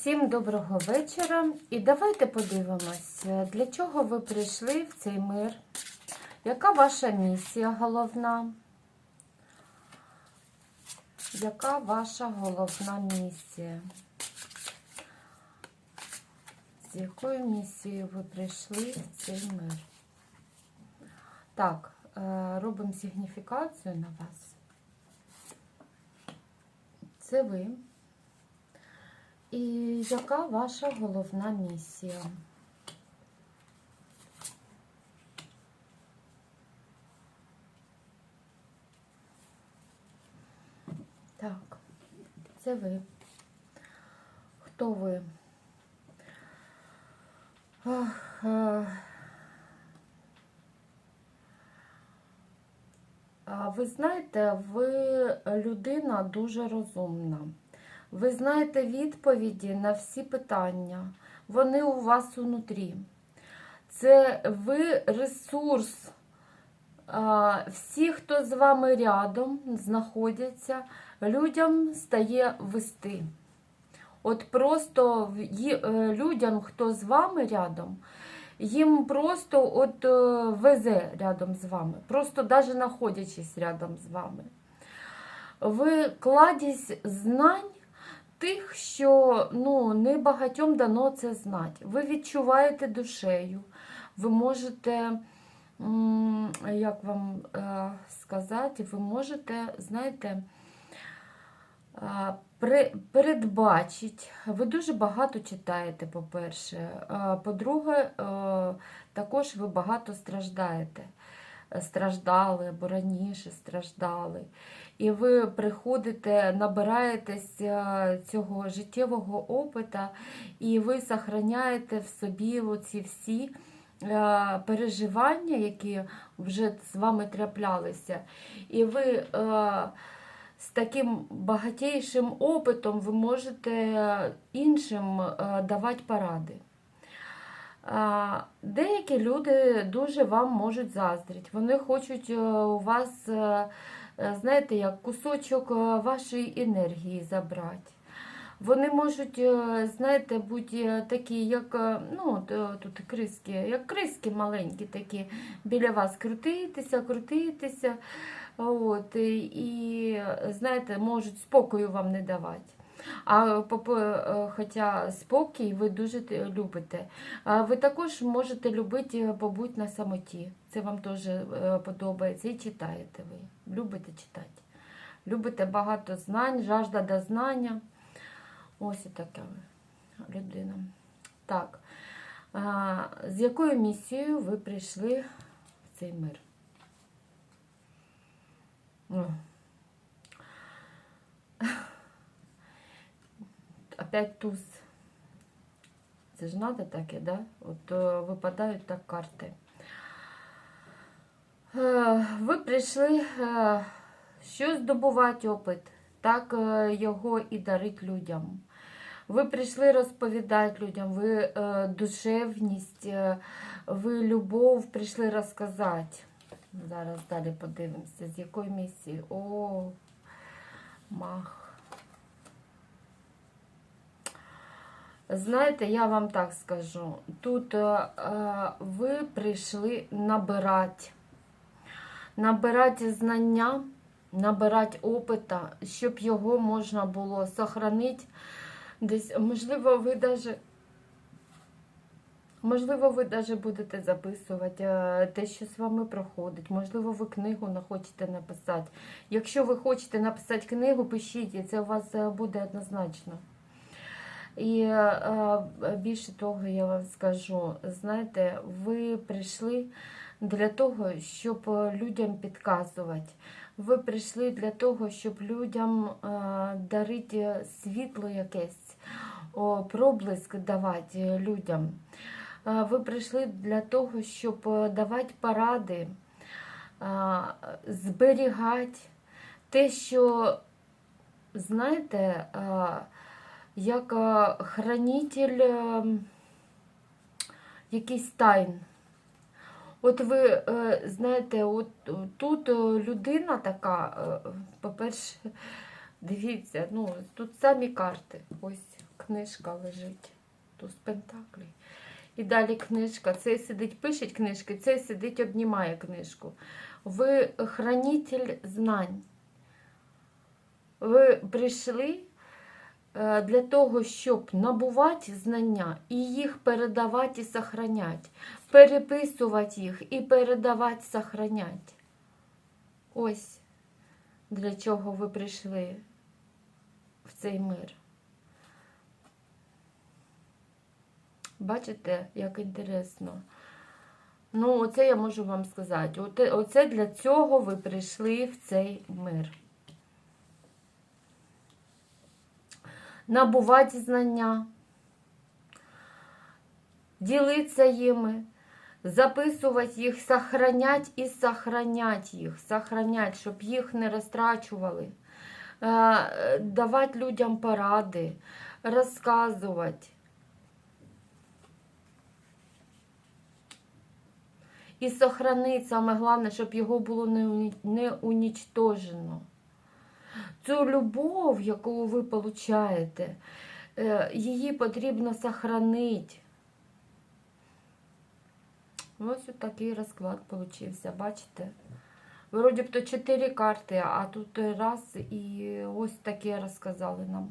Всім доброго вечора. І давайте подивимось, для чого ви прийшли в цей мир. Яка ваша місія головна? Яка ваша головна місія? З якою місією ви прийшли в цей мир? Так, е, робимо сигніфікацію на вас. Це ви. І яка ваша головна місія? Так, це ви. Хто ви? Ах, е, а Ви знаєте, ви людина дуже розумна. Ви знаєте відповіді на всі питання. Вони у вас унутрі. Це ви ресурс. Всі, хто з вами рядом знаходяться, людям стає вести. От просто е, людям, хто з вами рядом, їм просто от е, везе рядом з вами, просто навіть знаходячись рядом з вами. Ви кладість знань тих, що ну, не багатьом дано це знати. Ви відчуваєте душею, ви можете, як вам е, сказати, ви можете, знаєте, е, передбачить. Ви дуже багато читаєте, по-перше. Е, По-друге, також ви багато страждаєте. Страждали або раніше страждали. І ви приходите, набираєтесь е, цього життєвого опита, і ви сохраняєте в собі оці всі е, переживання, які вже з вами траплялися. І ви е, з таким багатійшим опитом ви можете іншим давати поради. Деякі люди дуже вам можуть заздрити. Вони хочуть е, у вас, е, е, знаєте, як кусочок вашої енергії забрати. Вони можуть, знаєте, бути такі, як ну, тут криски, як криски маленькі такі, біля вас крутитися, крутитися. От, і, знаєте, можуть спокою вам не давати. А е, хоча спокій ви дуже любите. Ви також можете любити е, побути на самоті. Це вам теж е, подобається. І читаєте ви. Любите читати. Любите багато знань, жажда до знання. Ось і така людина. Так. З якою місією ви прийшли в цей мир? Опять туз. Це ж надо таке, да? От е, випадають так карти. Е, Ви прийшли е, що здобувати опит, так його і дарить людям. Ви прийшли розповідати людям, ви душевність, ви любов прийшли розказати. Зараз далі подивимося, з якої місії. О, мах. Знаєте, я вам так скажу. Тут е, е, ви прийшли набирати, набирати знання, набирати опита, щоб його можна було сохранити десь. Можливо, ви даже. Можливо, ви даже будете записувати е, те, що з вами проходить. Можливо, ви книгу не хочете написати. Якщо ви хочете написати книгу, пишіть, це у вас е, буде однозначно. І е, більше того, я вам скажу, знаєте, ви прийшли для того, щоб людям підказувати. Ви прийшли для того, щоб людям е, дарити світло якесь, проблиск давати людям. Е, Ви прийшли для того, щоб давати поради, зберігати те, що, знаєте, як е, хранитель е, якийсь тайн. От ви е, знаєте, от тут людина така, по-перше, дивіться, ну, тут самі карти. Ось книжка лежить. Туз Пентаклей. І далі книжка. Цей сидить, пише книжки, цей сидить, обнімає книжку. Ви хранитель знань. Ви прийшли для того, щоб набувати знання і їх передавати і сохраняти. Переписувати їх і передавати, сохраняти. Ось для чого ви прийшли в цей мир. Бачите, як інтересно. Ну, оце я можу вам сказати. Оце для цього ви прийшли в цей мир. Набувати знання, ділитися їми, записувати їх, сохранять і сохранять їх, сохранять, щоб їх не розтрачували, Е, давати людям поради, розказувати. І сохранить, саме головне, щоб його було не унічтожено. Цю любов, яку ви получаєте, е, її потрібно сохранити. Ось такий розклад получився, бачите? Вроді б то чотири карти, а тут раз і ось таке розказали нам.